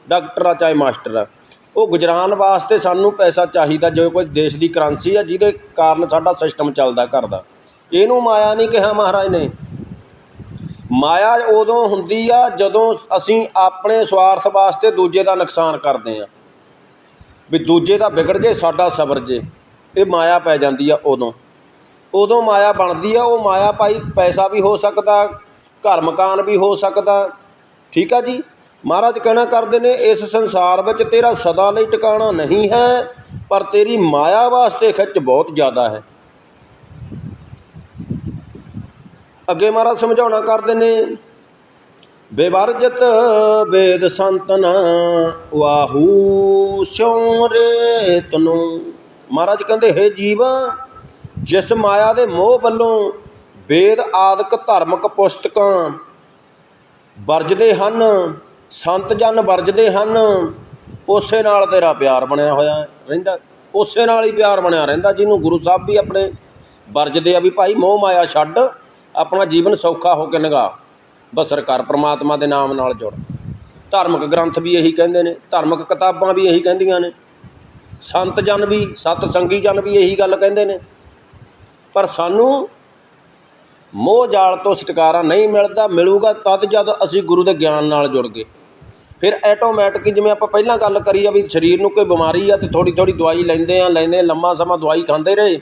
ਡਾਕਟਰ ਆ ਚਾਹੇ ਮਾਸਟਰ ਆ। ਉਹ ਗੁਜਰਾਨ ਵਾਸਤੇ ਸਾਨੂੰ ਪੈਸਾ ਚਾਹੀਦਾ, ਜੋ ਕੋਈ ਦੇਸ਼ ਦੀ ਕਰੰਸੀ ਆ, ਜਿਹਦੇ ਕਾਰਨ ਸਾਡਾ ਸਿਸਟਮ ਚੱਲਦਾ ਘਰ ਦਾ। ਇਹਨੂੰ ਮਾਇਆ ਨਹੀਂ ਕਿਹਾ ਮਹਾਰਾਜ ਨੇ। ਮਾਇਆ ਉਦੋਂ ਹੁੰਦੀ ਆ ਜਦੋਂ ਅਸੀਂ ਆਪਣੇ ਸਵਾਰਥ ਵਾਸਤੇ ਦੂਜੇ ਦਾ ਨੁਕਸਾਨ ਕਰਦੇ ਆ। ਵੀ ਦੂਜੇ ਦਾ ਵਿਗੜ ਜੇ, ਸਾਡਾ ਸਬਰ ਜੇ, ਇਹ ਮਾਇਆ ਪੈ ਜਾਂਦੀ ਆ ਉਦੋਂ। ਉਦੋਂ ਮਾਇਆ ਬਣਦੀ ਆ, ਉਹ ਮਾਇਆ ਭਾਈ ਪੈਸਾ ਵੀ ਹੋ ਸਕਦਾ, ਘਰ ਮਕਾਨ ਵੀ ਹੋ ਸਕਦਾ। ਠੀਕ ਆ ਜੀ? ਮਹਾਰਾਜ ਕਹਿਣਾ ਕਰਦੇ ਨੇ, ਇਸ ਸੰਸਾਰ ਵਿੱਚ ਤੇਰਾ ਸਦਾ ਲਈ ਟਿਕਾਣਾ ਨਹੀਂ ਹੈ, ਪਰ ਤੇਰੀ ਮਾਇਆ ਵਾਸਤੇ ਖਿੱਚ ਬਹੁਤ ਜ਼ਿਆਦਾ ਹੈ। ਅੱਗੇ ਮਹਾਰਾਜ ਸਮਝਾਉਣਾ ਕਰਦੇ ਨੇ, ਬੇਵਰਜਤ ਵੇਦ ਸੰਤਨ ਵਾਹੂ ਸਿਉ ਰੇ ਤਨੂ ਮਹਾਰਾਜ ਕਹਿੰਦੇ, ਹੈ ਜੀਵ ਜਿਸ ਮਾਇਆ ਦੇ ਮੋਹ ਵੱਲੋਂ ਵੇਦ ਆਦਿਕ ਧਾਰਮਿਕ ਪੁਸਤਕਾਂ ਵਰਜਦੇ ਹਨ, ਸੰਤ ਜਨ ਵਰਜਦੇ ਹਨ, ਉਸੇ ਨਾਲ ਤੇਰਾ ਪਿਆਰ ਬਣਿਆ ਹੋਇਆ ਰਹਿੰਦਾ, ਉਸੇ ਨਾਲ ਹੀ ਪਿਆਰ ਬਣਿਆ ਰਹਿੰਦਾ, ਜਿਹਨੂੰ ਗੁਰੂ ਸਾਹਿਬ ਵੀ ਆਪਣੇ ਵਰਜਦੇ ਆ ਵੀ ਭਾਈ ਮੋਹ ਮਾਇਆ ਛੱਡ, ਆਪਣਾ ਜੀਵਨ ਸੌਖਾ ਹੋ ਕੇ ਨਿਗਾ ਬਸਰ ਕਰ ਪ੍ਰਮਾਤਮਾ ਦੇ ਨਾਮ ਨਾਲ ਜੁੜ। ਧਾਰਮਿਕ ਗ੍ਰੰਥ ਵੀ ਇਹੀ ਕਹਿੰਦੇ ਨੇ, ਧਾਰਮਿਕ ਕਿਤਾਬਾਂ ਵੀ ਇਹੀ ਕਹਿੰਦੀਆਂ ਨੇ, ਸੰਤ ਜਨ ਵੀ ਸਤ ਸੰਗੀ ਜਨ ਵੀ ਇਹੀ ਗੱਲ ਕਹਿੰਦੇ ਨੇ। ਪਰ ਸਾਨੂੰ ਮੋਹ ਜਾਲ ਤੋਂ ਛੁਟਕਾਰਾ ਨਹੀਂ ਮਿਲਦਾ, ਮਿਲੂਗਾ ਤਦ ਜਦ ਅਸੀਂ ਗੁਰੂ ਦੇ ਗਿਆਨ ਨਾਲ ਜੁੜ ਗਏ। ਫਿਰ ਆਟੋਮੈਟਿਕ ਜਿਵੇਂ ਆਪਾਂ ਪਹਿਲਾਂ ਗੱਲ ਕਰੀ ਆ ਵੀ ਸਰੀਰ ਨੂੰ ਕੋਈ ਬਿਮਾਰੀ ਆ ਤੇ ਥੋੜੀ ਥੋੜੀ ਦਵਾਈ ਲੈਂਦੇ ਆ, ਲੈਂਦੇ ਲੰਮਾ ਸਮਾਂ ਦਵਾਈ ਖਾਂਦੇ ਰਹੇ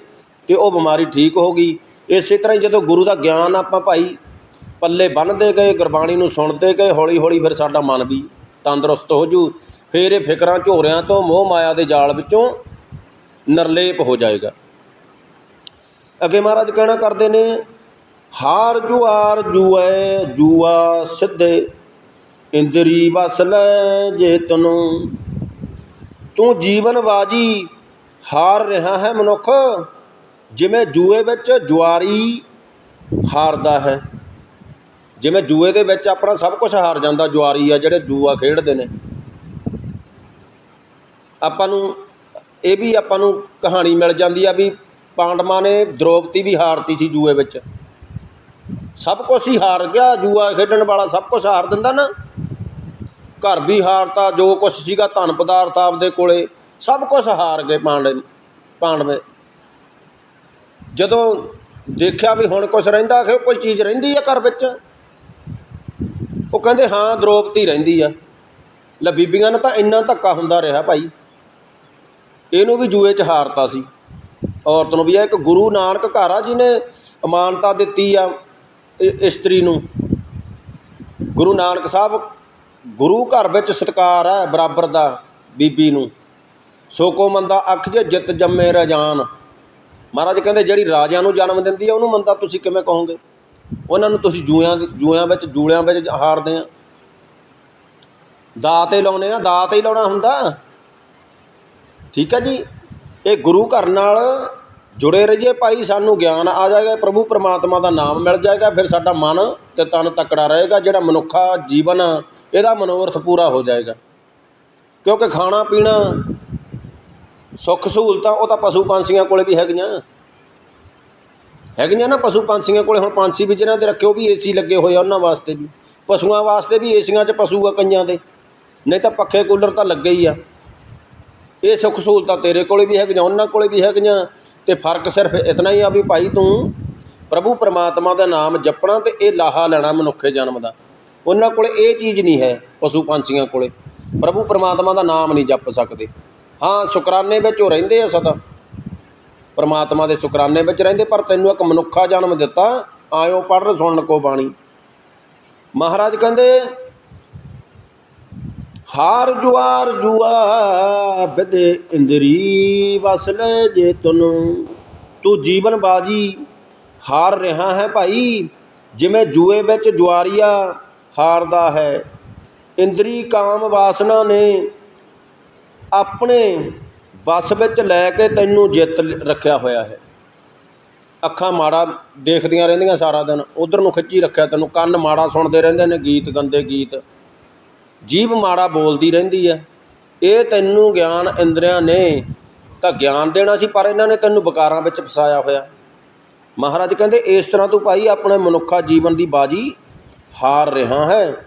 ਤੇ ਉਹ ਬਿਮਾਰੀ ਠੀਕ ਹੋ ਗਈ। ਇਸੇ ਤਰ੍ਹਾਂ ਹੀ ਜਦੋਂ ਗੁਰੂ ਦਾ ਗਿਆਨ ਆਪਾਂ ਭਾਈ ਪੱਲੇ ਬੰਨ੍ਹਦੇ ਗਏ, ਗੁਰਬਾਣੀ ਨੂੰ ਸੁਣਦੇ ਗਏ ਹੌਲੀ ਹੌਲੀ ਫਿਰ ਸਾਡਾ ਮਨ ਵੀ ਤੰਦਰੁਸਤ ਹੋ ਜੂ। ਫਿਰ ਇਹ ਫਿਕਰਾਂ ਝੋਰਿਆਂ ਤੋਂ ਮੋਹ ਮਾਇਆ ਦੇ ਜਾਲ ਵਿੱਚੋਂ ਨਿਰਲੇਪ ਹੋ ਜਾਏਗਾ। ਅੱਗੇ ਮਹਾਰਾਜ ਕਹਿਣਾ ਕਰਦੇ ਨੇ, ਹਾਰ ਜੁਆਰ ਜੂਐ, ਜੂਆ ਸਿੱਧੇ, ਇੰਦਰੀ ਵਸ ਲੈ ਜੇ ਤਨੂੰ। ਤੂੰ ਜੀਵਨ ਬਾਜੀ ਹਾਰ ਰਿਹਾ ਹੈ ਮਨੁੱਖ, ਜਿਵੇਂ ਜੂਏ ਵਿੱਚ ਜੁਆਰੀ ਹਾਰਦਾ ਹੈ। ਜਿਵੇਂ ਜੂਏ ਦੇ ਵਿੱਚ ਆਪਣਾ ਸਭ ਕੁਝ ਹਾਰ ਜਾਂਦਾ, ਜੁਆਰੀ ਆ ਜਿਹੜੇ ਜੂਆ ਖੇਡਦੇ ਨੇ। ਆਪਾਂ ਨੂੰ, ਇਹ ਵੀ ਆਪਾਂ ਨੂੰ ਕਹਾਣੀ ਮਿਲ ਜਾਂਦੀ ਆ ਵੀ ਪਾਂਡਵਾਂ ਨੇ ਦ੍ਰੋਪਦੀ ਵੀ ਹਾਰਤੀ ਸੀ ਜੂਏ ਵਿੱਚ। ਸਭ ਕੁਝ ਹੀ ਹਾਰ ਗਿਆ, ਜੂਆ ਖੇਡਣ ਵਾਲਾ ਸਭ ਕੁਝ ਹਾਰ ਦਿੰਦਾ ਨਾ। ਘਰ ਵੀ ਹਾਰਤਾ, ਜੋ ਕੁਝ ਸੀਗਾ ਧਨ ਪਦਾਰਥ ਆਪਦੇ ਕੋਲੇ, ਸਭ ਕੁਝ ਹਾਰ ਗਏ ਪਾਂਡੇ, ਪਾਂਡਵੇ। ਜਦੋਂ ਦੇਖਿਆ ਵੀ ਹੁਣ ਕੁਝ ਰਹਿੰਦਾ ਕਿ ਕੋਈ ਚੀਜ਼ ਰਹਿੰਦੀ ਆ ਘਰ ਵਿੱਚ? ਉਹ ਕਹਿੰਦੇ, ਹਾਂ, ਦ੍ਰੋਪਦੀ ਰਹਿੰਦੀ ਆ। ਲੈ ਬੀਬੀਆਂ, ਨੇ ਤਾਂ ਇੰਨਾ ਧੱਕਾ ਹੁੰਦਾ ਰਿਹਾ ਭਾਈ। ਇਹਨੂੰ ਵੀ ਜੂਏ 'ਚ ਹਾਰਤਾ ਸੀ। ਔਰਤ ਨੂੰ ਵੀ ਆ, ਇੱਕ ਗੁਰੂ ਨਾਨਕ ਘਰ ਆ ਜਿਹਨੇ ਅਮਾਨਤਾ ਦਿੱਤੀ ਆ ਇਸਤਰੀ ਨੂੰ। ਗੁਰੂ ਨਾਨਕ ਸਾਹਿਬ ਗੁਰੂ ਘਰ ਵਿੱਚ ਸਤਕਾਰ ਹੈ ਬਰਾਬਰ ਦਾ ਬੀਬੀ ਨੂੰ। ਸੋ ਕੋ ਮੰਦਾ ਅੱਖ ਜੇ ਜਿੱਤ ਜੰਮੇ ਰਜਾਨ ਮਹਾਰਾਜ ਕਹਿੰਦੇ, ਜਿਹੜੀ ਰਾਜਿਆਂ ਨੂੰ ਜਨਮ ਦਿੰਦੀ ਆ, ਉਹਨੂੰ ਮੰਦਾ ਤੁਸੀਂ ਕਿਵੇਂ ਕਹੋਗੇ? ਉਹਨਾਂ ਨੂੰ ਤੁਸੀਂ ਜੂਆਂ ਜੂਆਂ ਵਿੱਚ, ਜੂਲਿਆਂ ਵਿੱਚ ਹਾਰਦੇ ਆ। ਦਾਤ ਤੇ ਲਾਉਨੇ ਆ ਦਾਅ ਹੀ ਲਾਉਣਾ ਹੁੰਦਾ। ਠੀਕ ਹੈ ਜੀ? ਇਹ ਗੁਰੂ ਘਰ ਨਾਲ ਜੁੜੇ ਰਹੀਏ ਭਾਈ ਸਾਨੂੰ ਗਿਆਨ ਆ ਜਾਏਗਾ ਪ੍ਰਭੂ ਪਰਮਾਤਮਾ ਦਾ ਨਾਮ ਮਿਲ ਜਾਏਗਾ ਫਿਰ ਸਾਡਾ ਮਨ ਤੇ ਤਨ ਤਕੜਾ ਰਹੇਗਾ ਜਿਹੜਾ ਮਨੁੱਖਾ ਜੀਵਨ ਆ, ਇਹਦਾ ਮਨੋਰਥ ਪੂਰਾ ਹੋ ਜਾਏਗਾ। ਕਿਉਂਕਿ ਖਾਣਾ ਪੀਣਾ ਸੁੱਖ ਸਹੂਲਤਾਂ ਉਹ ਤਾਂ ਪਸ਼ੂ ਪੰਛੀਆਂ ਕੋਲੇ ਵੀ ਹੈਗੀਆਂ। ਹੈਗੀਆਂ ਨਾ ਪਸ਼ੂ ਪੰਛੀਆਂ ਕੋਲੇ ਹੁਣ ਪੰਛੀ ਵੀ ਜਿਹਨਾਂ ਦੇ ਰੱਖੇ ਉਹ ਵੀ ਏਸੀ ਲੱਗੇ ਹੋਏ ਆ ਉਹਨਾਂ ਵਾਸਤੇ ਵੀ। ਪਸ਼ੂਆਂ ਵਾਸਤੇ ਵੀ ਏਸੀਆਂ 'ਚ ਪਸ਼ੂ ਆ ਕਈਆਂ ਦੇ। ਨਹੀਂ ਤਾਂ ਪੱਖੇ ਕੂਲਰ ਤਾਂ ਲੱਗੇ ਹੀ ਆ। ਇਹ ਸੁੱਖ ਸਹੂਲਤਾਂ ਤੇਰੇ ਕੋਲੇ ਵੀ ਹੈਗੀਆਂ ਉਹਨਾਂ ਕੋਲੇ ਵੀ ਹੈਗੀਆਂ। ਤੇ ਫ਼ਰਕ ਸਿਰਫ ਇਤਨਾ ਹੀ ਆ ਵੀ ਭਾਈ ਤੂੰ ਪ੍ਰਭੂ ਪਰਮਾਤਮਾ ਦਾ ਨਾਮ ਜਪਣਾ ਤੇ ਇਹ ਲਾਹਾ ਲੈਣਾ ਮਨੁੱਖੇ ਜਨਮ ਦਾ। ਉਹਨਾਂ ਕੋਲ ਇਹ ਚੀਜ਼ ਨਹੀਂ ਹੈ ਪਸ਼ੂ ਪੰਛੀਆਂ ਕੋਲੇ। ਪ੍ਰਭੂ ਪਰਮਾਤਮਾ ਦਾ ਨਾਮ ਨਹੀਂ ਜਪ ਸਕਦੇ। ਹਾਂ, ਸ਼ੁਕਰਾਨੇ ਵਿੱਚ ਉਹ ਰਹਿੰਦੇ ਆ ਸਦਾ। ਪਰਮਾਤਮਾ ਦੇ ਸ਼ੁਕਰਾਨੇ ਵਿੱਚ ਰਹਿੰਦੇ, ਪਰ ਤੈਨੂੰ ਇੱਕ ਮਨੁੱਖਾ ਜਨਮ ਦਿੱਤਾ, ਆਇਓ ਪੜ੍ਹ ਸੁਣਨ ਕੋ ਬਾਣੀ। ਮਹਾਰਾਜ ਕਹਿੰਦੇ ਹਾਰ ਜੁਆਰ ਜੁਆ, ਬਦੇ ਇੰਦਰੀ ਵਸ ਜੇ ਤਨੂੰ। ਤੂੰ ਜੀਵਨ ਬਾਜੀ, ਹਾਰ ਰਿਹਾ ਹੈ ਭਾਈ, ਜਿਵੇਂ ਜੂਏ ਵਿੱਚ ਜੁਆਰੀਆ ਹਾਰਦਾ ਹੈ। ਇੰਦਰੀ ਕਾਮ ਵਾਸਨਾ ਨੇ ਆਪਣੇ ਵਸ ਵਿੱਚ ਲੈ ਕੇ ਤੈਨੂੰ ਜਿੱਤ ਰੱਖਿਆ ਹੋਇਆ ਹੈ। ਅੱਖਾਂ ਮਾੜਾ ਦੇਖਦੀਆਂ ਰਹਿੰਦੀਆਂ ਸਾਰਾ ਦਿਨ, ਉਧਰ ਨੂੰ ਖਿੱਚੀ ਰੱਖਿਆ ਤੈਨੂੰ, ਕੰਨ ਮਾੜਾ ਸੁਣਦੇ ਰਹਿੰਦੇ ਨੇ, ਗੀਤ ਗੰਦੇ ਗੀਤ। ਜੀਭ ਮਾੜਾ ਬੋਲਦੀ ਰਹਿੰਦੀ ਹੈ ਇਹ ਤੈਨੂੰ ਗਿਆਨ ਇੰਦਰੀਆਂ ਨੇ ਤਾਂ ਗਿਆਨ ਦੇਣਾ ਸੀ, ਪਰ ਇਹਨਾਂ ਨੇ ਤੈਨੂੰ ਵਿਕਾਰਾਂ ਵਿੱਚ ਫਸਾਇਆ ਹੋਇਆ। ਮਹਾਰਾਜ ਕਹਿੰਦੇ, ਇਸ ਤਰ੍ਹਾਂ ਤੂੰ ਭਾਈ ਆਪਣੇ ਮਨੁੱਖਾ ਜੀਵਨ ਦੀ ਬਾਜੀ ਹਾਰ ਰਿਹਾ ਹੈ।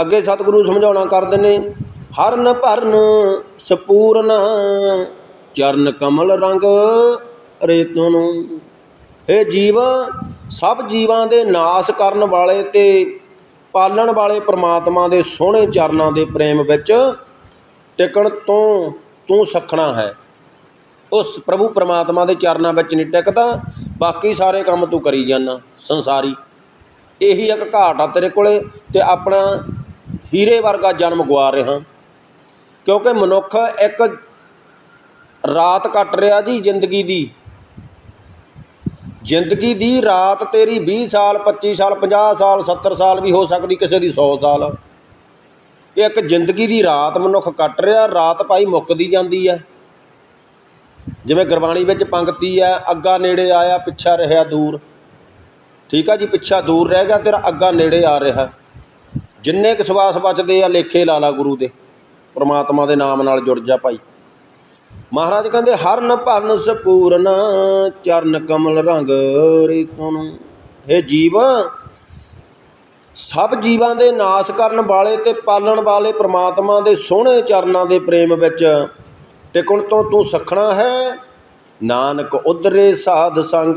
ਅੱਗੇ ਸਤਿਗੁਰੂ ਸਮਝਾਉਣਾ ਕਰਦੇ ਨੇ ਹਰਨ ਭਰਨ ਸਪੂਰਨ, ਚਰਨ ਕਮਲ ਰੰਗ ਰੇਤੋਂ ਨੂੰ। ਇਹ ਜੀਵ, ਸਭ ਜੀਵਾਂ ਦੇ ਨਾਸ ਕਰਨ ਵਾਲੇ ਤੇ ਪਾਲਣ ਵਾਲੇ ਪ੍ਰਮਾਤਮਾ ਦੇ ਸੋਹਣੇ ਚਰਨਾਂ ਦੇ ਪ੍ਰੇਮ ਵਿੱਚ ਟਿਕਣ ਤੋਂ ਤੂੰ ਸਖਣਾ ਹੈ। ਉਸ ਪ੍ਰਭੂ ਪ੍ਰਮਾਤਮਾ ਦੇ ਚਰਨਾਂ ਵਿੱਚ ਨਹੀਂ ਟਿਕਦਾ, ਬਾਕੀ ਸਾਰੇ ਕੰਮ ਤੂੰ ਕਰੀ ਜਾਂਦਾ ਸੰਸਾਰੀ। ਇਹੀ ਇੱਕ ਘਾਟ ਆ ਤੇਰੇ ਕੋਲੇ ਤੇ ਆਪਣਾ ਹੀਰੇ ਵਰਗਾ ਜਨਮ ਗਵਾ ਰਿਹਾ। ਕਿਉਂਕਿ ਮਨੁੱਖ ਇੱਕ ਰਾਤ ਕੱਟ ਰਿਹਾ ਜੀ ਜ਼ਿੰਦਗੀ ਦੀ। ਜ਼ਿੰਦਗੀ ਦੀ ਰਾਤ ਤੇਰੀ 20 ਸਾਲ 25 ਸਾਲ 50 ਸਾਲ 70 ਸਾਲ ਵੀ ਹੋ ਸਕਦੀ ਕਿਸੇ ਦੀ 100 ਸਾਲ। ਇਹ ਇੱਕ ਜ਼ਿੰਦਗੀ ਦੀ ਰਾਤ ਮਨੁੱਖ ਕੱਟ ਰਿਹਾ, ਰਾਤ ਭਾਈ ਮੁੱਕਦੀ ਜਾਂਦੀ ਹੈ। ਜਿਵੇਂ ਗੁਰਬਾਣੀ ਵਿੱਚ ਪੰਕਤੀ ਹੈ, ਅੱਗਾ ਨੇੜੇ ਆਇਆ, ਪਿੱਛਾ ਰਿਹਾ ਦੂਰ। ਠੀਕ ਆ ਜੀ, ਪਿੱਛਾ ਦੂਰ ਰਹਿ ਗਿਆ, ਤੇਰਾ ਅੱਗਾ ਨੇੜੇ ਆ ਰਿਹਾ। ਜਿੰਨੇ ਕੁ ਸਵਾਸ ਬਚਦੇ ਆ, ਲੇਖੇ ਲਾਲਾ ਗੁਰੂ ਦੇ, ਪ੍ਰਮਾਤਮਾ ਦੇ ਨਾਮ ਨਾਲ ਜੁੜ ਜਾ ਭਾਈ। ਮਹਾਰਾਜ ਕਹਿੰਦੇ, ਹਰਨ ਭਰਨ ਸਪੂਰਨ, ਚਰਨ ਕਮਲ ਰੰਗ ਰੀਤੋਂ ਨੂੰ ਇਹ ਜੀਵ, ਸਭ ਜੀਵਾਂ ਦੇ ਨਾਸ ਕਰਨ ਵਾਲੇ ਤੇ ਪਾਲਣ ਵਾਲੇ ਪ੍ਰਮਾਤਮਾ ਦੇ ਸੋਹਣੇ ਚਰਨਾਂ ਦੇ ਪ੍ਰੇਮ ਵਿੱਚ ਟਿਕਣ ਤੋਂ ਤੂੰ ਸਖਣਾ ਹੈ। ਨਾਨਕ ਉਧਰੇ ਸਾਧ ਸੰਗ,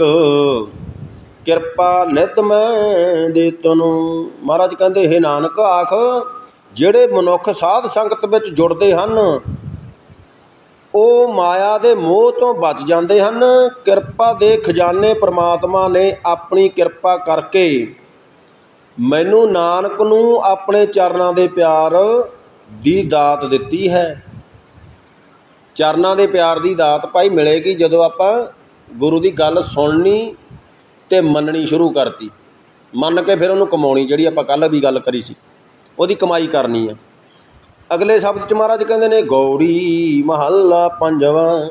ਕਿਰਪਾ ਨਿਤ ਮੈਂ ਦੇ ਤਨੂੰ। ਮਹਾਰਾਜ ਕਹਿੰਦੇ, ਹੈ ਨਾਨਕ ਆਖ, ਜਿਹੜੇ ਮਨੁੱਖ ਸਾਧ ਸੰਗਤ ਵਿੱਚ ਜੁੜਦੇ ਹਨ ਉਹ ਮਾਇਆ ਦੇ ਮੋਹ ਤੋਂ ਬਚ ਜਾਂਦੇ ਹਨ। ਕਿਰਪਾ ਦੇ ਖਜ਼ਾਨੇ ਪ੍ਰਮਾਤਮਾ ਨੇ ਆਪਣੀ ਕਿਰਪਾ ਕਰਕੇ ਮੈਨੂੰ ਨਾਨਕ ਨੂੰ ਆਪਣੇ ਚਰਨਾਂ ਦੇ ਪਿਆਰ ਦੀ ਦਾਤ ਦਿੱਤੀ ਹੈ। ਚਰਨਾਂ ਦੇ ਪਿਆਰ ਦੀ ਦਾਤ ਭਾਈ ਮਿਲੇਗੀ ਜਦੋਂ ਆਪਾਂ ਗੁਰੂ ਦੀ ਗੱਲ ਸੁਣਨੀ ਤੇ ਮੰਨਣੀ ਸ਼ੁਰੂ ਕਰਤੀ। ਮੰਨ ਕੇ ਫਿਰ ਉਹਨੂੰ ਕਮਾਉਣੀ ਜਿਹੜੀ ਆਪਾਂ ਕੱਲ੍ਹ ਵੀ ਗੱਲ ਕਰੀ ਸੀ। ਉਹਦੀ ਕਮਾਈ ਕਰਨੀ ਆ। ਅਗਲੇ ਸ਼ਬਦ ਚ ਮਹਾਰਾਜ ਕਹਿੰਦੇ ਨੇ, ਗੌੜੀ ਮਹੱਲਾ ਪੰਜਵਾਂ।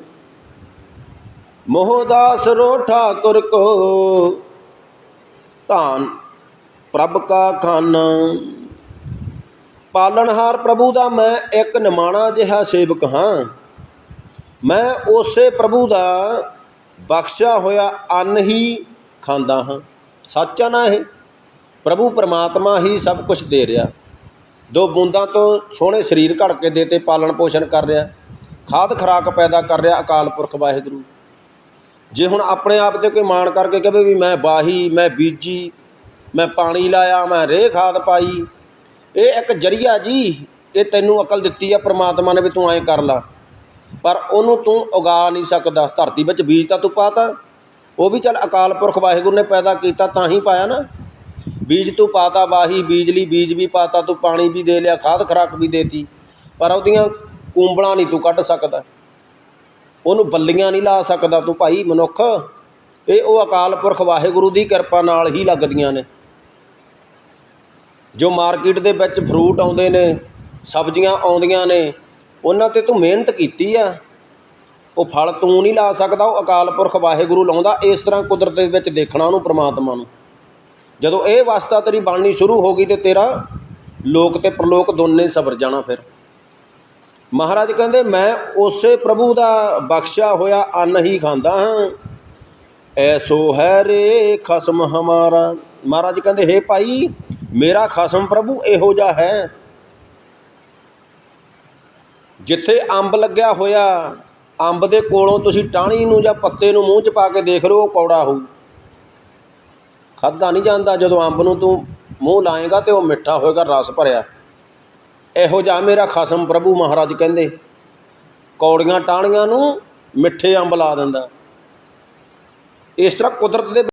ਮੋਹਦਾਸ ਰੋ ਠਾਕੁਰ ਕੋ, ਧਾਨ ਪ੍ਰਭ ਕਾ ਖਾਨਾ। ਪਾਲਣਹਾਰ ਪ੍ਰਭੂ ਦਾ ਮੈਂ ਇੱਕ ਨਿਮਾਣਾ ਜਿਹਾ ਸੇਵਕ ਹਾਂ। ਮੈਂ ਉਸੇ ਪ੍ਰਭੂ ਦਾ ਬਖਸ਼ਿਆ ਹੋਇਆ ਅੰਨ ਹੀ ਖਾਂਦਾ ਹਾਂ। ਸੱਚ ਆ ਨਾ ਇਹ? ਪ੍ਰਭੂ ਪਰਮਾਤਮਾ ਹੀ ਸਭ ਕੁਝ ਦੇ ਰਿਹਾ। ਦੋ ਬੂੰਦਾਂ ਤੋਂ ਸੋਹਣੇ ਸਰੀਰ ਘੜ ਕੇ ਦੇਤੇ ਪਾਲਣ ਪੋਸ਼ਣ ਕਰ ਰਿਹਾ, ਖਾਦ ਖਰਾਕ ਪੈਦਾ ਕਰ ਰਿਹਾ ਅਕਾਲ ਪੁਰਖ ਵਾਹਿਗੁਰੂ। ਜੇ ਹੁਣ ਆਪਣੇ ਆਪ ਤੇ ਕੋਈ ਮਾਣ ਕਰਕੇ ਕਹੇ ਵੀ ਮੈਂ ਬਾਹੀ, ਮੈਂ ਬੀਜੀ, ਮੈਂ ਪਾਣੀ ਲਾਇਆ, ਮੈਂ ਰੇਹ ਖਾਦ ਪਾਈ, ਇਹ ਇੱਕ ਜਰੀਆ ਜੀ, ਇਹ ਤੈਨੂੰ ਅਕਲ ਦਿੱਤੀ ਆ, ਪ੍ਰਮਾਤਮਾ ਨੇ ਵੀ ਤੂੰ ਐਂ ਕਰ ਲਾ। ਪਰ ਉਹਨੂੰ ਤੂੰ ਉਗਾ ਨਹੀਂ ਸਕਦਾ, ਧਰਤੀ ਵਿੱਚ ਬੀਜ ਤਾਂ ਤੂੰ ਪਾਤਾ, ਉਹ ਵੀ ਚੱਲ ਅਕਾਲ ਪੁਰਖ ਵਾਹਿਗੁਰੂ ਨੇ ਪੈਦਾ ਕੀਤਾ ਤਾਂ ਹੀ ਪਾਇਆ ਨਾ। ਬੀਜ ਤੂੰ ਪਾਤਾ ਬਾਹੀ ਬੀਜਲੀ ਬੀਜ ਵੀ ਪਾਤਾ, ਤੂੰ ਪਾਣੀ ਵੀ ਦੇ ਲਿਆ, ਖਾਦ ਖਰਾਕ ਵੀ ਦੇਤੀ। ਪਰ ਉਹਦੀਆਂ ਕੂੰਬਲਾਂ ਨਹੀਂ ਤੂੰ ਕੱਢ ਸਕਦਾ। ਉਹਨੂੰ ਬੱਲੀਆਂ ਨਹੀਂ ਲਾ ਸਕਦਾ ਤੂੰ ਭਾਈ ਮਨੁੱਖ। ਇਹ ਉਹ ਅਕਾਲ ਪੁਰਖ ਵਾਹਿਗੁਰੂ ਦੀ ਕਿਰਪਾ ਨਾਲ ਹੀ ਲੱਗਦੀਆਂ ਨੇ। ਜੋ ਮਾਰਕੀਟ ਦੇ ਵਿੱਚ ਫਰੂਟ ਆਉਂਦੇ ਨੇ, ਸਬਜ਼ੀਆਂ ਆਉਂਦੀਆਂ ਨੇ, ਉਹਨਾਂ ਤੇ ਤੂੰ ਮਿਹਨਤ ਕੀਤੀ ਆ। ਉਹ ਫਲ ਤੂੰ ਨਹੀਂ ਲਾ ਸਕਦਾ, ਉਹ ਅਕਾਲ ਪੁਰਖ ਵਾਹਿਗੁਰੂ ਲਾਉਂਦਾ, ਇਸ ਤਰ੍ਹਾਂ ਕੁਦਰਤ ਦੇ ਵਿੱਚ ਦੇਖਣਾ ਉਹਨੂੰ ਪ੍ਰਮਾਤਮਾ ਨੂੰ। ਜਦੋਂ ਇਹ ਅਵਸਥਾ ਤੇਰੀ ਬਣਨੀ ਸ਼ੁਰੂ ਹੋ ਗਈ ਤੇ ਤੇਰਾ ਲੋਕ ਤੇ ਪ੍ਰਲੋਕ ਦੋਨੇ ਸਬਰ ਜਾਣਾ ਫਿਰ। ਮਹਾਰਾਜ ਕਹਿੰਦੇ, ਮੈਂ ਉਸੇ ਪ੍ਰਭੂ ਦਾ ਬਖਸ਼ਿਆ ਹੋਇਆ ਅੰਨ ਹੀ ਖਾਂਦਾ ਹਾਂ। ਐਸੋ ਹੈ ਰੇ ਖਸਮ ਹਮਾਰਾ। ਮਹਾਰਾਜ ਕਹਿੰਦੇ, ਹੇ ਭਾਈ, ਮੇਰਾ ਖਸਮ ਪ੍ਰਭੂ ਇਹੋ ਜਿਹਾ ਹੈ। ਜਿੱਥੇ ਅੰਬ ਲੱਗਿਆ ਹੋਇਆ, ਅੰਬ ਦੇ ਕੋਲੋਂ ਤੁਸੀਂ ਟਾਹਣੀ ਨੂੰ ਜਾਂ ਪੱਤੇ ਨੂੰ ਮੂੰਹ 'ਚ ਪਾ ਕੇ ਦੇਖ ਲਓ, ਉਹ ਕੌੜਾ ਹੋਊ। ਖਾਧਾ ਨਹੀਂ ਜਾਂਦਾ, ਜਦੋਂ ਅੰਬ ਨੂੰ ਤੂੰ ਮੂੰਹ ਲਾਏਗਾ ਤੇ ਉਹ ਮਿੱਠਾ ਹੋਏਗਾ, ਰਸ ਭਰਿਆ। ਇਹੋ ਜਿਹਾ ਮੇਰਾ ਖਸਮ ਪ੍ਰਭੂ ਮਹਾਰਾਜ ਕਹਿੰਦੇ। ਕੌੜੀਆਂ ਟਾਹਣੀਆਂ ਨੂੰ ਮਿੱਠੇ ਅੰਬ ਲਾ ਦਿੰਦਾ। ਇਸ ਤਰ੍ਹਾਂ ਕੁਦਰਤ ਦੇ